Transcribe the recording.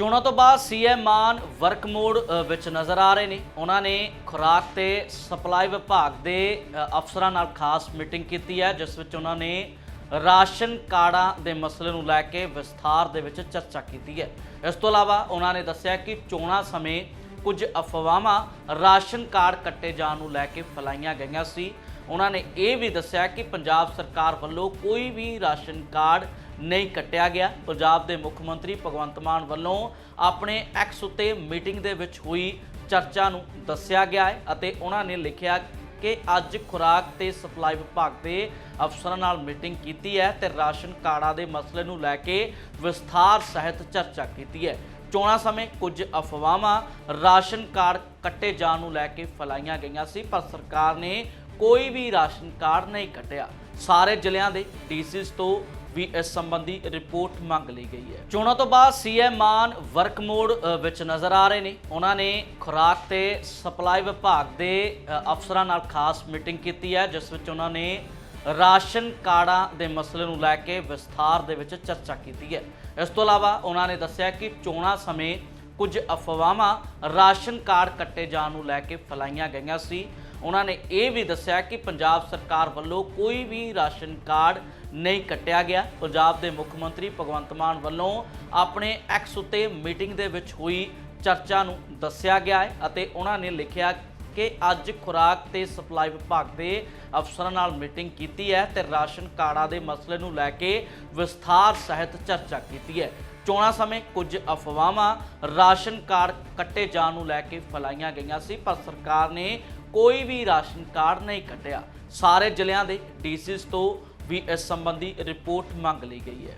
ਚੋਣਾਂ ਤੋਂ ਬਾਅਦ ਸੀਐਮ ਮਾਨ ਵਰਕ ਮੋਡ ਵਿੱਚ ਨਜ਼ਰ ਆ ਰਹੇ ਨੇ। ਉਹਨਾਂ ਨੇ ਖੁਰਾਕ ਤੇ ਸਪਲਾਈ ਵਿਭਾਗ ਦੇ ਅਫਸਰਾਂ ਨਾਲ ਖਾਸ ਮੀਟਿੰਗ ਕੀਤੀ ਹੈ, ਜਿਸ ਵਿੱਚ ਉਹਨਾਂ ਨੇ ਰਾਸ਼ਨ ਕਾਰਡਾਂ ਦੇ ਮਸਲੇ ਨੂੰ ਲੈ ਕੇ ਵਿਸਥਾਰ ਦੇ ਵਿੱਚ ਚਰਚਾ ਕੀਤੀ ਹੈ। ਇਸ ਤੋਂ ਇਲਾਵਾ ਉਹਨਾਂ ਨੇ ਦੱਸਿਆ ਕਿ ਚੋਣਾਂ ਸਮੇਂ ਕੁਝ ਅਫਵਾਹਾਂ ਰਾਸ਼ਨ ਕਾਰਡ ਕੱਟੇ ਜਾਣ ਨੂੰ ਲੈ ਕੇ ਫੈਲਾਈਆਂ ਗਈਆਂ ਸੀ। ਉਹਨਾਂ ਨੇ ਇਹ ਵੀ ਦੱਸਿਆ ਕਿ ਪੰਜਾਬ ਸਰਕਾਰ ਵੱਲੋਂ ਕੋਈ ਵੀ ਰਾਸ਼ਨ ਕਾਰਡ ਨਹੀਂ ਕੱਟਿਆ ਗਿਆ। ਪੰਜਾਬ ਦੇ ਮੁੱਖ ਮੰਤਰੀ ਭਗਵੰਤ ਮਾਨ ਵੱਲੋਂ ਆਪਣੇ ਐਕਸ ਉੱਤੇ ਮੀਟਿੰਗ ਦੇ ਵਿੱਚ ਹੋਈ ਚਰਚਾ ਨੂੰ ਦੱਸਿਆ ਗਿਆ ਹੈ ਅਤੇ ਉਹਨਾਂ ਨੇ ਲਿਖਿਆ ਕਿ ਅੱਜ ਖੁਰਾਕ ਤੇ ਸਪਲਾਈ ਵਿਭਾਗ ਦੇ ਅਫਸਰਾਂ ਨਾਲ ਮੀਟਿੰਗ ਕੀਤੀ ਹੈ ਤੇ ਰਾਸ਼ਨ ਕਾਰਡਾਂ ਦੇ ਮਸਲੇ ਨੂੰ ਲੈ ਕੇ ਵਿਸਥਾਰ ਸਹਿਤ ਚਰਚਾ ਕੀਤੀ ਹੈ। ਚੋਣਾਂ ਸਮੇਂ ਕੁਝ ਅਫਵਾਹਾਂ ਰਾਸ਼ਨ ਕਾਰਡ ਕੱਟੇ ਜਾਣ ਨੂੰ ਲੈ ਕੇ ਫੈਲਾਈਆਂ ਗਈਆਂ ਸੀ, ਪਰ ਸਰਕਾਰ ਨੇ ਕੋਈ ਵੀ ਰਾਸ਼ਨ ਕਾਰਡ ਨਹੀਂ ਕੱਟਿਆ। ਸਾਰੇ ਜ਼ਿਲ੍ਹਿਆਂ ਦੇ ਡੀਸੀਸ ਤੋਂ ਵੀ ਇਸ ਸੰਬੰਧੀ ਰਿਪੋਰਟ ਮੰਗ ਲਈ ਗਈ ਹੈ। ਚੋਣਾਂ ਤੋਂ ਬਾਅਦ ਸੀਐਮ ਮਾਨ ਵਰਕ ਮੋਡ ਵਿੱਚ ਨਜ਼ਰ ਆ ਰਹੇ ਨੇ। ਉਹਨਾਂ ਨੇ ਖੁਰਾਕ ਤੇ ਸਪਲਾਈ ਵਿਭਾਗ ਦੇ ਅਫਸਰਾਂ ਨਾਲ ਖਾਸ ਮੀਟਿੰਗ ਕੀਤੀ ਹੈ, ਜਿਸ ਵਿੱਚ ਉਹਨਾਂ ਨੇ ਰਾਸ਼ਨ ਕਾਰਡਾਂ ਦੇ ਮਸਲੇ ਨੂੰ ਲੈ ਕੇ ਵਿਸਥਾਰ ਦੇ ਵਿੱਚ ਚਰਚਾ ਕੀਤੀ ਹੈ। ਇਸ ਤੋਂ ਇਲਾਵਾ ਉਹਨਾਂ ਨੇ ਦੱਸਿਆ ਕਿ ਚੋਣਾਂ ਸਮੇਂ ਕੁਝ ਅਫਵਾਹਾਂ ਰਾਸ਼ਨ ਕਾਰਡ ਕੱਟੇ ਜਾਣ ਨੂੰ ਲੈ ਕੇ ਫੈਲਾਈਆਂ ਗਈਆਂ ਸੀ। ਉਹਨਾਂ ਨੇ ਇਹ ਵੀ ਦੱਸਿਆ ਕਿ ਪੰਜਾਬ ਸਰਕਾਰ ਵੱਲੋਂ ਕੋਈ ਵੀ ਰਾਸ਼ਨ ਕਾਰਡ ਨਹੀਂ ਕੱਟਿਆ ਗਿਆ। ਪੰਜਾਬ ਦੇ ਮੁੱਖ ਮੰਤਰੀ ਭਗਵੰਤ ਮਾਨ ਵੱਲੋਂ ਆਪਣੇ ਐਕਸ ਉੱਤੇ ਮੀਟਿੰਗ ਦੇ ਵਿੱਚ ਹੋਈ ਚਰਚਾ ਨੂੰ ਦੱਸਿਆ ਗਿਆ ਹੈ ਅਤੇ ਉਹਨਾਂ ਨੇ ਲਿਖਿਆ ਕਿ ਅੱਜ ਖੁਰਾਕ ਤੇ ਸਪਲਾਈ ਵਿਭਾਗ ਦੇ ਅਫਸਰਾਂ ਨਾਲ ਮੀਟਿੰਗ ਕੀਤੀ ਹੈ ਤੇ ਰਾਸ਼ਨ ਕਾਰਡਾਂ ਦੇ ਮਸਲੇ ਨੂੰ ਲੈ ਕੇ ਵਿਸਥਾਰ ਸਹਿਤ ਚਰਚਾ ਕੀਤੀ ਹੈ। ਚੋਣਾਂ ਸਮੇਂ ਕੁਝ ਅਫਵਾਹਾਂ ਰਾਸ਼ਨ ਕਾਰਡ ਕੱਟੇ ਜਾਣ ਨੂੰ ਲੈ ਕੇ ਫੈਲਾਈਆਂ ਗਈਆਂ ਸੀ, ਪਰ ਸਰਕਾਰ ਨੇ ਕੋਈ ਵੀ ਰਾਸ਼ਨ ਕਾਰਡ ਨਹੀਂ ਕੱਢਿਆ। ਸਾਰੇ ਜ਼ਿਲ੍ਹਿਆਂ ਦੇ ਡੀਸੀਸ ਤੋਂ ਵੀ ਇਸ ਸੰਬੰਧੀ ਰਿਪੋਰਟ ਮੰਗ ਲਈ ਗਈ ਹੈ।